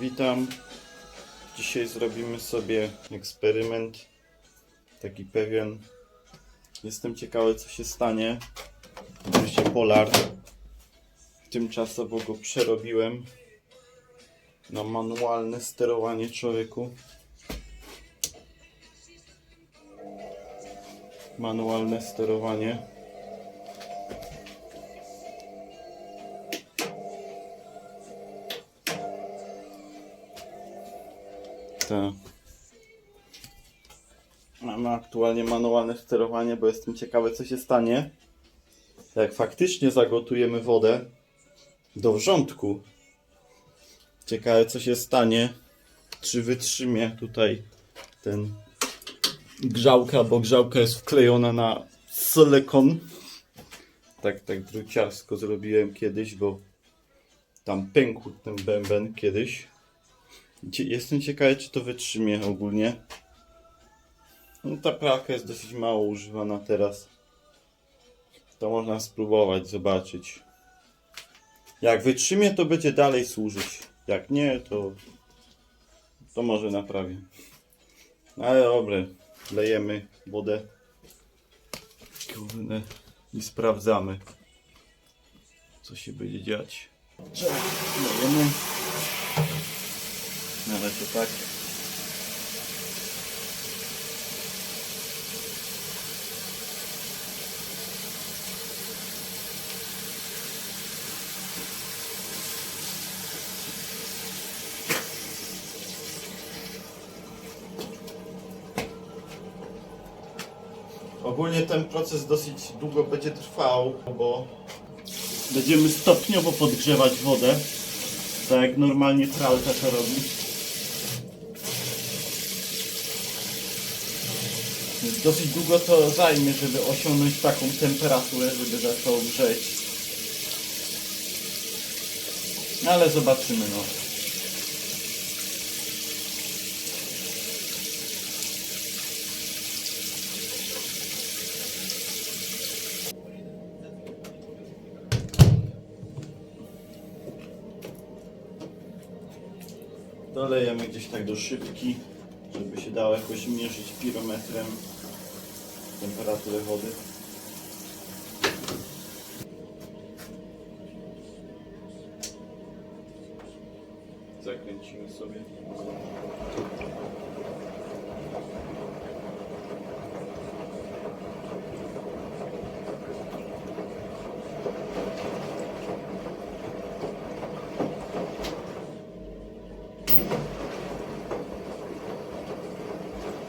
Witam. Dzisiaj zrobimy sobie eksperyment. Taki pewien. Jestem ciekawy, co się stanie. Oczywiście Polar. Tymczasowo go przerobiłem na manualne sterowanie człowieku. Manualne sterowanie. Tak. Mamy aktualnie manualne sterowanie, bo jestem ciekawy, co się stanie, jak faktycznie zagotujemy wodę do wrzątku. Ciekawe, co się stanie, czy wytrzymie tutaj ten grzałka, bo grzałka jest wklejona na silikon. Tak, tak druciarsko zrobiłem kiedyś, bo tam pękł ten bęben kiedyś. Jestem ciekawy, czy to wytrzymie ogólnie. No, ta pralka jest dosyć mało używana teraz. To można spróbować, zobaczyć. Jak wytrzymie, to będzie dalej służyć. Jak nie, to, to może naprawię. No, Ale dobra, lejemy wodę. Kurde, I sprawdzamy, co się będzie dziać. Lejemy. Na razie tak. Ogólnie ten proces dosyć długo będzie trwał, bo będziemy stopniowo podgrzewać wodę, tak jak normalnie pralka to robi. Dosyć długo to zajmie, żeby osiągnąć taką temperaturę, żeby zaczęło grzeć. No, Ale zobaczymy no. Dolejemy gdzieś tak do szybki, żeby się dało jakoś mierzyć pirometrem temperaturę wody. Zakręcimy sobie.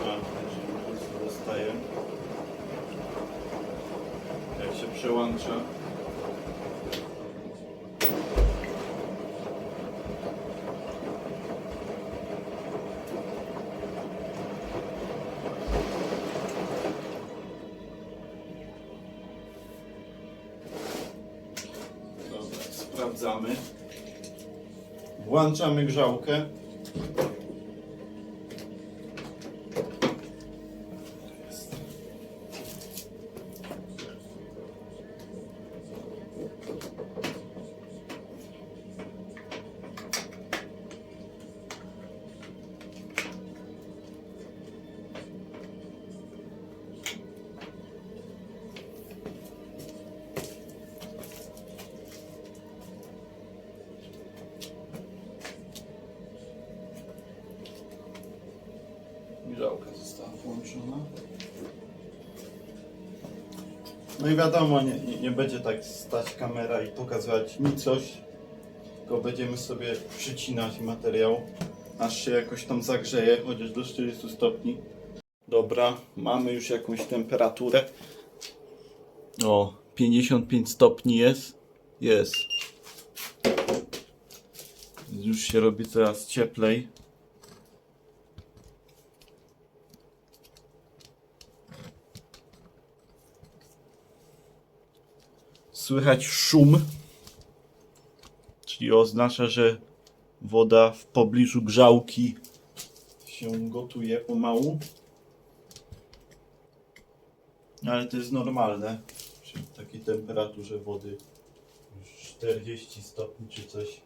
A, że impulsy dostaje. Jak się przełącza. Dobra, sprawdzamy. Włączamy grzałkę. No i wiadomo, nie, nie, nie będzie tak stać kamera i pokazywać mi coś, tylko będziemy sobie przycinać materiał, aż się jakoś tam zagrzeje, chociaż do 40 stopni. Dobra, mamy już jakąś temperaturę. O, 55 stopni jest. Jest. Już się robi coraz cieplej. Słychać szum, czyli oznacza, że woda w pobliżu grzałki się gotuje pomału. Ale to jest normalne przy takiej temperaturze wody już 40 stopni czy coś.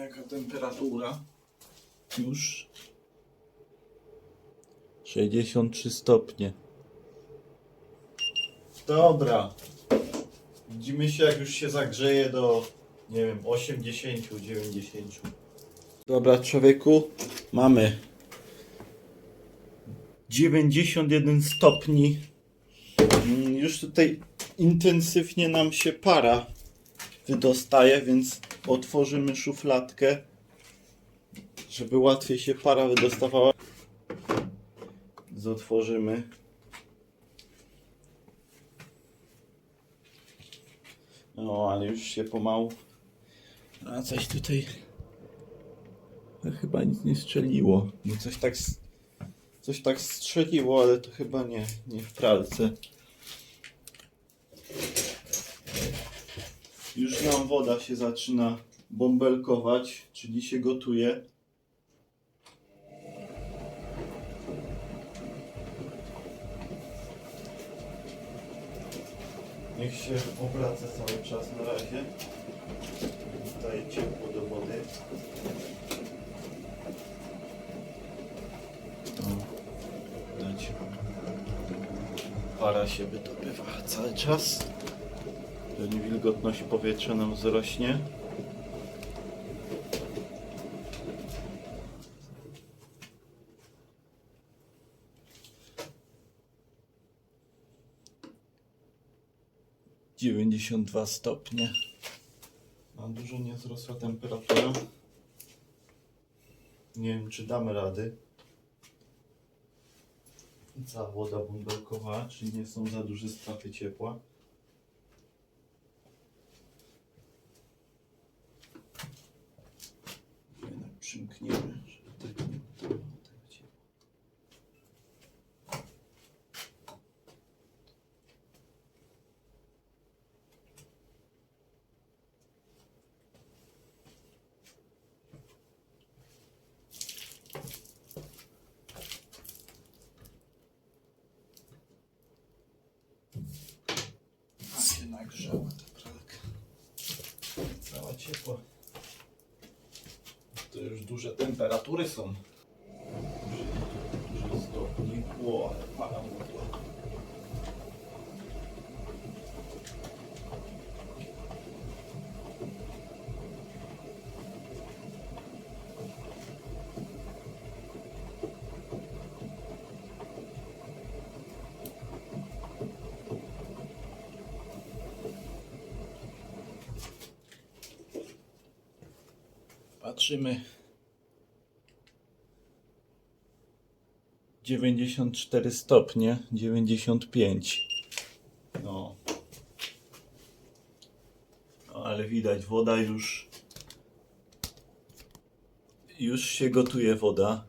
Jaka temperatura. Już 63 stopnie. Dobra. Widzimy się jak już się zagrzeje do nie wiem 80, 90. Dobra człowieku, mamy 91 stopni. Mm, Już tutaj intensywnie nam się para wydostaje, więc otworzymy szufladkę, żeby łatwiej się para wydostawała. Więc otworzymy. No, ale już się pomału. A coś tutaj. No, chyba nic nie strzeliło. No coś tak. Coś tak strzeliło, ale to chyba nie, nie w pralce. Już nam woda się zaczyna bąbelkować, czyli się gotuje. Niech się obraca cały czas na razie. Daje ciepło do wody. Para się wydobywa cały czas. Wilgotność powietrza nam wzrośnie. Dziewięćdziesiąt dwa stopnie. A dużo nie wzrosła temperatura. Nie wiem, czy damy rady. Cała woda bąbelkowa, czyli nie są za duże straty ciepła. книжку. Like show. Duże temperatury są. Duże stopni. Ło, ale. Patrzymy. 94 stopnie, 95. No. no. Ale widać, woda już. Już się gotuje woda.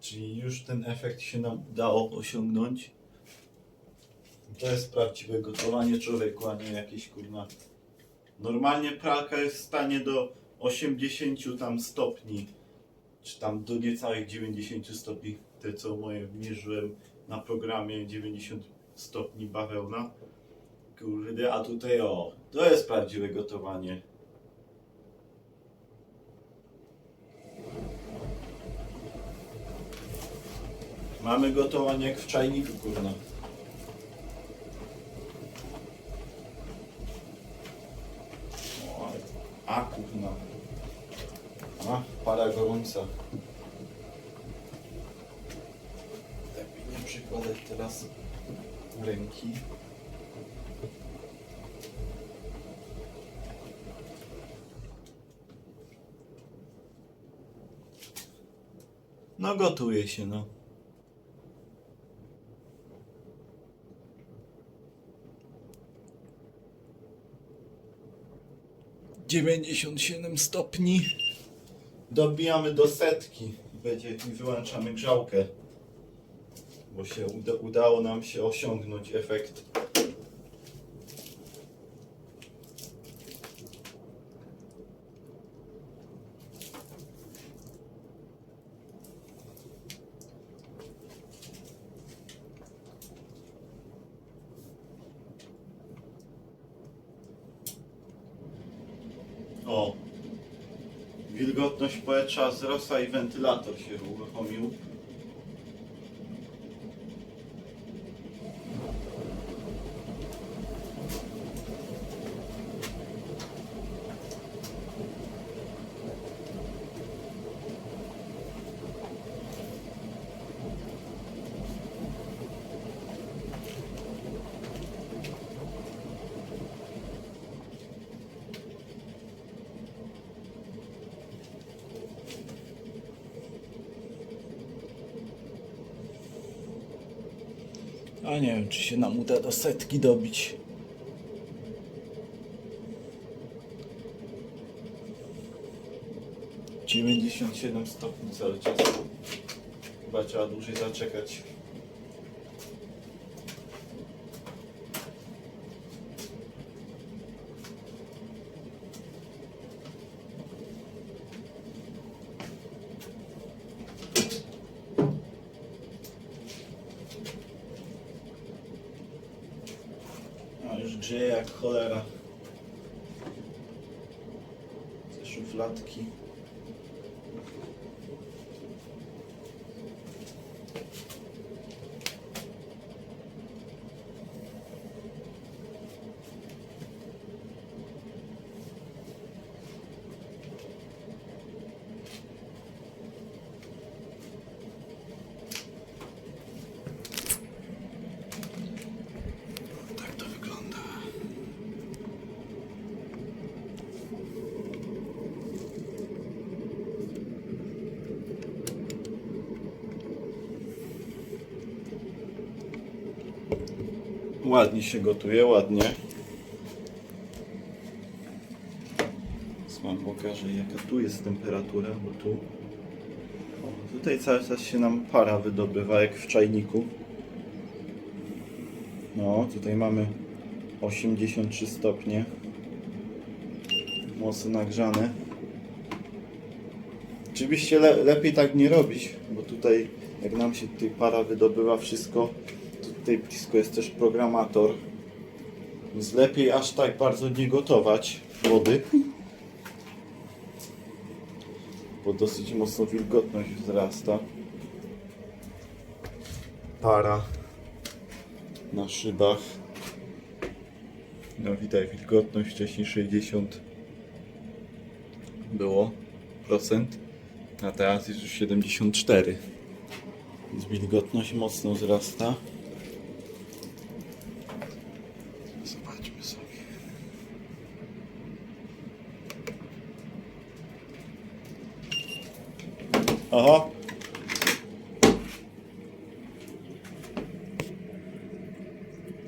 Czyli już ten efekt się nam udało osiągnąć. To jest prawdziwe gotowanie człowieku, a nie jakieś kurna. Normalnie pralka jest w stanie do 80 tam stopni, czy tam do niecałych 90 stopni. Te co moje mierzyłem na programie 90 stopni bawełna. Kurde, a tutaj o, to jest prawdziwe gotowanie. Mamy gotowanie jak w czajniku, kurna. O, ale- A kurna. A, para gorąca. Lepiej nie przykładać teraz ręki. No gotuje się, no. Dziewięćdziesiąt siedem stopni. Dobijamy do setki. Będzie i wyłączamy grzałkę. Bo się uda, udało nam się osiągnąć efekt. O, wilgotność powietrza wzrosła i wentylator się uruchomił. Czy się nam uda do setki dobić. Dziewięćdziesiąt siedem stopni cały czas. Chyba trzeba dłużej zaczekać. A już grzeje jak cholera. Te szufladki. Ładnie się gotuje, ładnie. Teraz wam pokażę jaka tu jest temperatura, bo tu... O, tutaj cały czas się nam para wydobywa jak w czajniku. No, tutaj mamy 83 stopnie. Mocno nagrzane. Oczywiście le lepiej tak nie robić, bo tutaj jak nam się tutaj para wydobywa wszystko, tutaj blisko jest też programator. Więc lepiej aż tak bardzo nie gotować wody. Bo dosyć mocno wilgotność wzrasta. Para na szybach. No widać wilgotność wcześniej 60 było procent, a teraz jest już 74. Więc wilgotność mocno wzrasta. Zobaczmy sobie. Aha.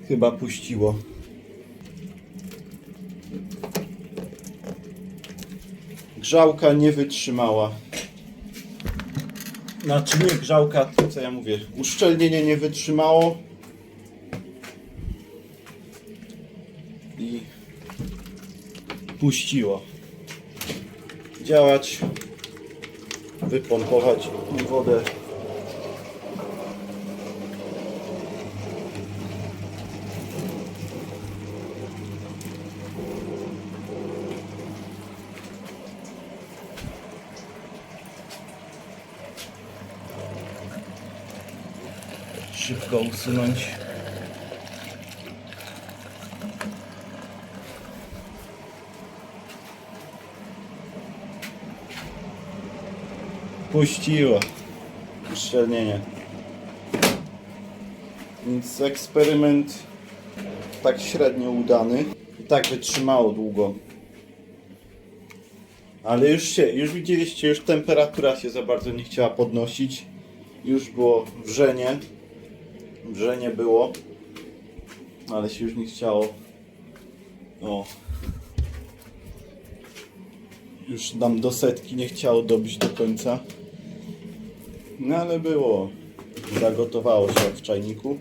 Chyba puściło. Grzałka nie wytrzymała. Znaczy nie grzałka, co ja mówię. Uszczelnienie nie wytrzymało. I puściło. Działać. Wypompować wodę. Szybko usunąć. Puściło. Uszczelnienie. Więc eksperyment tak średnio udany. I tak wytrzymało długo. Ale już się, już widzieliście, już temperatura się za bardzo nie chciała podnosić. Już było wrzenie. Wrzenie było. Ale się już nie chciało. O. Już nam do setki nie chciało dobić do końca. No ale było. Zagotowało się w czajniku.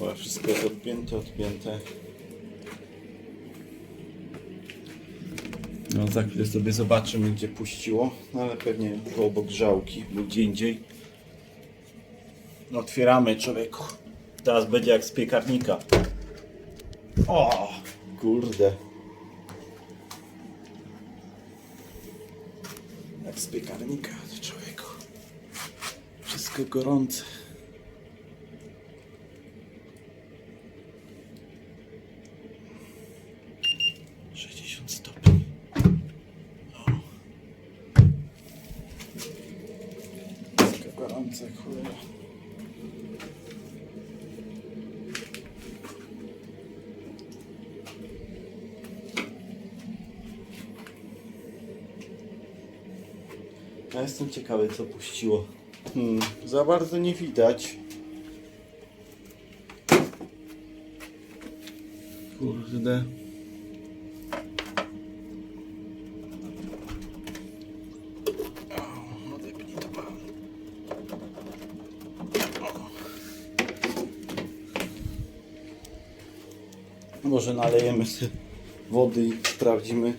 O, wszystko jest odpięte, odpięte. No za chwilę sobie zobaczymy gdzie puściło. No ale pewnie było obok grzałki lub gdzie indziej. Otwieramy człowieku. Teraz będzie jak z piekarnika. O, kurde. Jak z piekarnika, człowieku. Wszystko gorące. Sześćdziesiąt stopni. O. Wszystko gorące, cholera. Ja jestem ciekawy, co puściło. Hmm, za bardzo nie widać. Kurde. Może nalejemy sobie wody i sprawdzimy,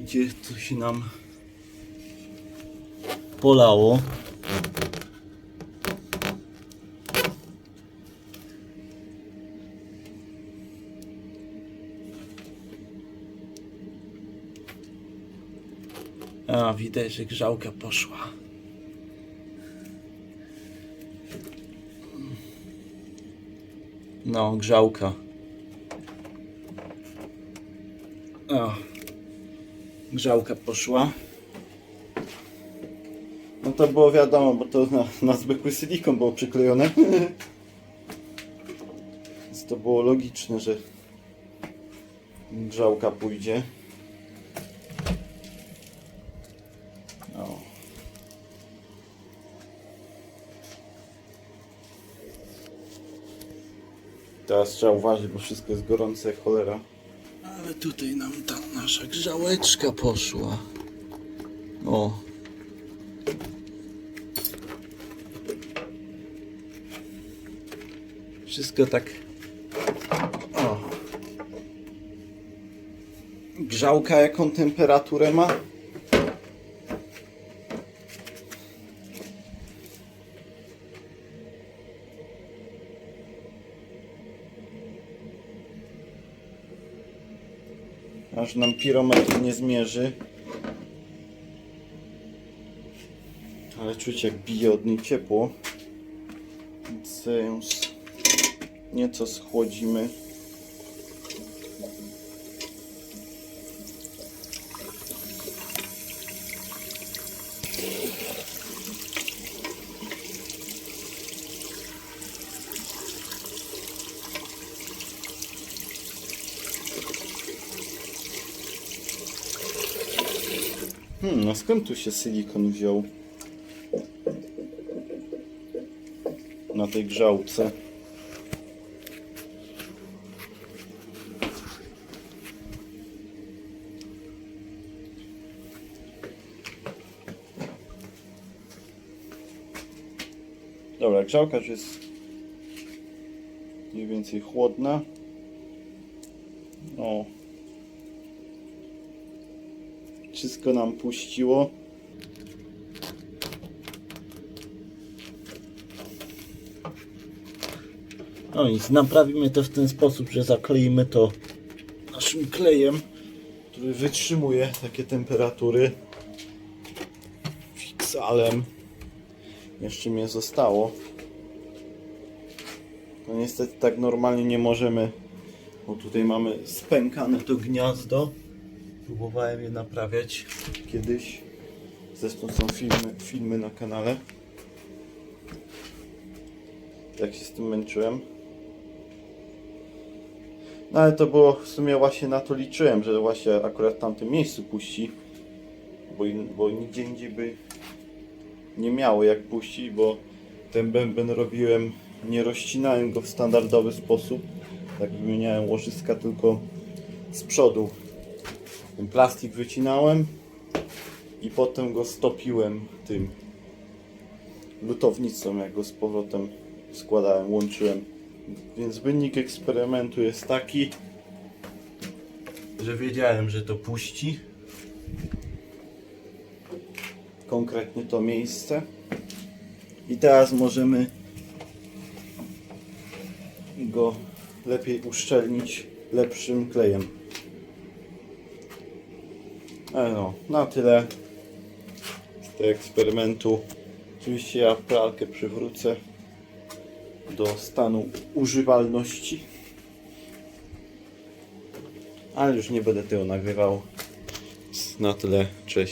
gdzie to się nam polało. A, widać, że grzałka poszła. No, grzałka. O, grzałka poszła. No to było wiadomo, bo to na, na zwykły silikon było przyklejone. Więc to było logiczne, że grzałka pójdzie. Teraz trzeba uważać, bo wszystko jest gorące jak cholera. Ale tutaj nam ta nasza grzałeczka poszła. O. Wszystko tak. O. Grzałka jaką temperaturę ma? Aż nam pirometr nie zmierzy. Ale czuć jak bije od niej ciepło. Więc s- nieco schłodzimy. Skąd tu się silikon wziął? Na tej grzałce. Dobra, grzałka już jest mniej więcej chłodna. O. Wszystko nam puściło. No nic, naprawimy to w ten sposób, że zakleimy to naszym klejem, który wytrzymuje takie temperatury. Fixalem. Jeszcze mnie zostało. No niestety tak normalnie nie możemy, bo tutaj mamy spękane to gniazdo. Próbowałem je naprawiać kiedyś. Zresztą są filmy, filmy na kanale. Jak się z tym męczyłem. No ale to było w sumie właśnie na to liczyłem, że właśnie akurat w tamtym miejscu puści. Bo, bo nigdzie indziej by nie miało jak puścić, bo ten bęben robiłem, nie rozcinałem go w standardowy sposób. Tak wymieniałem łożyska tylko z przodu. Ten plastik wycinałem i potem go stopiłem tym lutownicą, jak go z powrotem składałem, łączyłem. Więc wynik eksperymentu jest taki, że wiedziałem, że to puści. Konkretnie to miejsce. I teraz możemy go lepiej uszczelnić lepszym klejem. Ale no, na tyle. tego eksperymentu. Oczywiście ja pralkę przywrócę do stanu używalności. Ale już nie będę tego nagrywał. Na tyle, cześć.